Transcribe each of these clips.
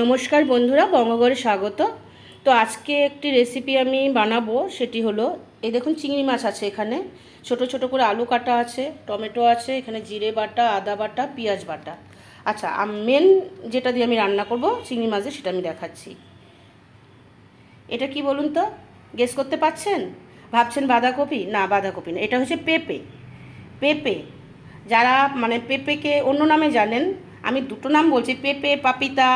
নমস্কার বন্ধুরা বঙ্গঘরে স্বাগত। তো আজকে একটি রেসিপি আমি বানাবো, সেটি হলো, এই দেখুন চিংড়ি মাছ আছে এখানে। ছোট ছোট করে আলু কাটা আছে, টমেটো আছে, এখানে জিরে বাটা, আদা বাটা, পেঁয়াজ বাটা। আচ্ছা মেন যেটা দিয়ে আমি রান্না করব চিংড়ি মাছ, সেটা আমি দেখাচ্ছি। এটা কি বলুন তো? গেস করতে পাচ্ছেন ভাবছেন বাঁধাকপি? না বাঁধাকপি না, এটা হচ্ছে পেঁপে। পেঁপে, যারা মানে পেঁপেকে অন্য নামে জানেন, আমি দুটো নাম বলছি, পেঁপে, পাপিতা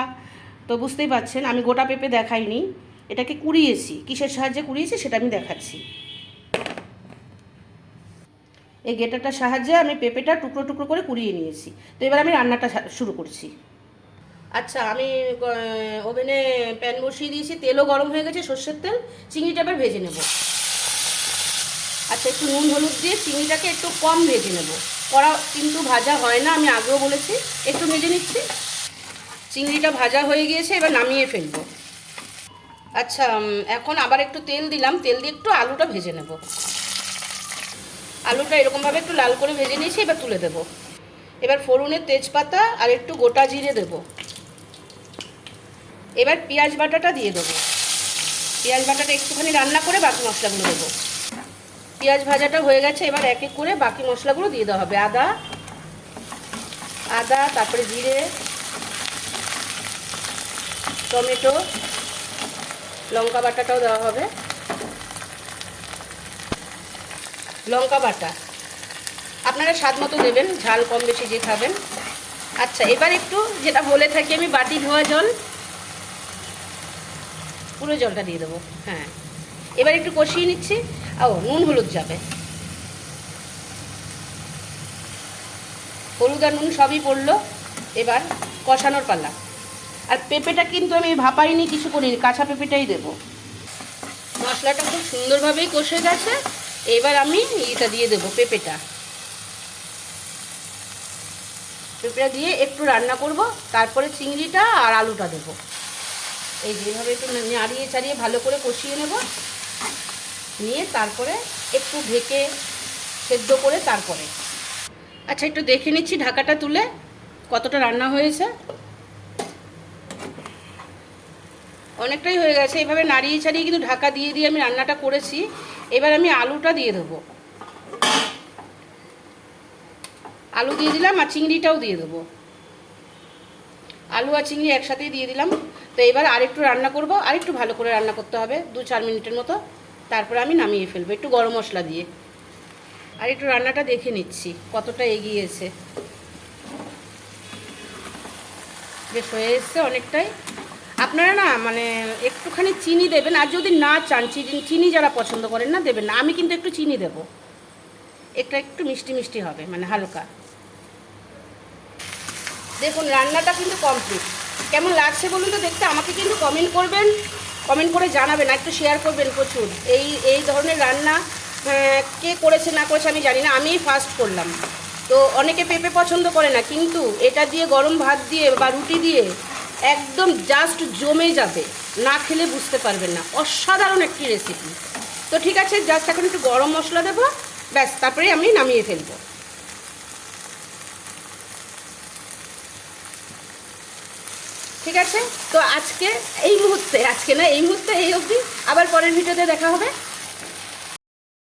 তো বুঝতেই পারছেন, আমি গোটা পেঁপে দেখাইনি। এটাকে কুড়িয়েছি। কিসের সাহায্যে কুড়িয়েছি সেটা আমি দেখাচ্ছি। এই গেটারটার সাহায্যে আমি পেঁপেটা টুকরো টুকরো করে কুড়িয়ে নিয়েছি। তো এবার আমি রান্নাটা শুরু করছি। আচ্ছা আমি ওভেনে প্যান বসিয়ে দিয়েছি। তেলও গরম হয়ে গেছে, সর্ষের তেল। চিংড়িটা এবার ভেজে নেব। আচ্ছা একটু নুন হলুদ দিয়ে চিংড়িটাকে একটু কম ভেজে নেব। কড়া কিন্তু ভাজা হয় না, আমি আগেও বলেছি। একটু ভেজে নিচ্ছি। চিংড়িটা ভাজা হয়ে গিয়েছে, এবার নামিয়ে ফেলব। আচ্ছা এখন আবার একটু তেল দিলাম, তেল দিয়ে একটু আলুটা ভেজে নেব। আলুটা এরকমভাবে একটু লাল করে ভেজে নিয়েছি, এবার তুলে দেব। এবার ফোড়নের তেজপাতা আর একটু গোটা জিরে দেব। এবার পেঁয়াজ বাটাটা দিয়ে দেবো। পেঁয়াজ বাটাটা একটুখানি রান্না করে বাকি মশলাগুলো দেবো। পেঁয়াজ ভাজাটা হয়ে গেছে, এবার এক এক করে বাকি মশলাগুলো দিয়ে দেওয়া হবে। আদা আদা, তারপরে জিরে টমেটো, লঙ্কা বাটাটাও দেওয়া হবে। লঙ্কা বাটা। আপনারা স্বাদ মতো দেবেন, ঝাল কম বেশি যে খাবেন। আচ্ছা এবার একটু যেটা বলে থাকি, আমি বাটি ধোয়া জল। পুরো জলটা দিয়ে দেবো হ্যাঁ। এবার একটু কষিয়ে নিচ্ছি। ও, নুন হলুদ যাবে। হলুদ আর নুন সবই পড়ল। এবার কষানোর পালা। আর পেঁপেটা কিন্তু আমি ভাপাইনি, কিছু করিনি, কাঁচা পেঁপেটাই দেবো। মশলাটা খুব সুন্দরভাবেই কষে গেছে, এবার আমি এটা দিয়ে দেবো, পেঁপেটা। পেঁপেটা দিয়ে একটু রান্না করব, তারপরে চিংড়িটা আর আলুটা দেবো। এই যেভাবে একটু নাড়িয়ে চাড়িয়ে ভালো করে কষিয়ে নেব। নিয়ে তারপরে একটু ঢেকে সেদ্ধ করে তারপরে। আচ্ছা একটু দেখে নিচ্ছি ঢাকাটা তুলে, কতটা রান্না হয়েছে। অনেকটাই হয়ে গেছে। এভাবে নাড়িয়ে ছাড়িয়ে কিন্তু ঢাকা দিয়ে দিয়ে আমি রান্নাটা করেছি। এবার আমি আলুটা দিয়ে দেবো। আলু দিয়ে দিলাম আর চিংড়িটাও দিয়ে দেবো। আলু আর চিংড়ি একসাথেই দিয়ে দিলাম। তো এবার আরেকটু রান্না করব। আরেকটু ভালো করে রান্না করতে হবে দু চার মিনিটের মতো। তারপরে আমি নামিয়ে ফেলব একটু গরম মশলা দিয়ে। আর একটু রান্নাটা দেখে নিচ্ছি কতটা এগিয়েছে। বেশ হয়ে এসছে অনেকটাই। আপনারা না মানে একটুখানি চিনি দেবেন, আর যদি না চান, চিনি চিনি যারা পছন্দ করেন না, দেবেন না। আমি কিন্তু একটু চিনি দেব। এটা একটু মিষ্টি মিষ্টি হবে মানে হালকা। দেখুন, রান্নাটা কিন্তু কমপ্লিট কেমন লাগছে বলুন তো দেখতে, আমাকে কিন্তু কমেন্ট করবেন কমেন্ট করে জানাবেন একটু শেয়ার করবেন প্রচুর। এই এই ধরনের রান্না কে করেছে, না করেছে আমি জানি না, আমিই ফার্স্ট করলাম। তো অনেকে পেঁপে পছন্দ করে না, কিন্তু এটা দিয়ে গরম ভাত দিয়ে বা রুটি দিয়ে একদম জাস্ট জমে যাবে। না খেলে বুঝতে পারবেন না। অসাধারণ একটি রেসিপি তো ঠিক আছে জাস্ট এখন একটু গরম মশলা দেবো। ব্যাস, তারপরে আমি নামিয়ে ফেলব। ঠিক আছে? তো আজকে এই মুহূর্তে, আজকে না, এই মুহূর্তে, এই অবধি। আবার পরের ভিডিওতে দেখা হবে।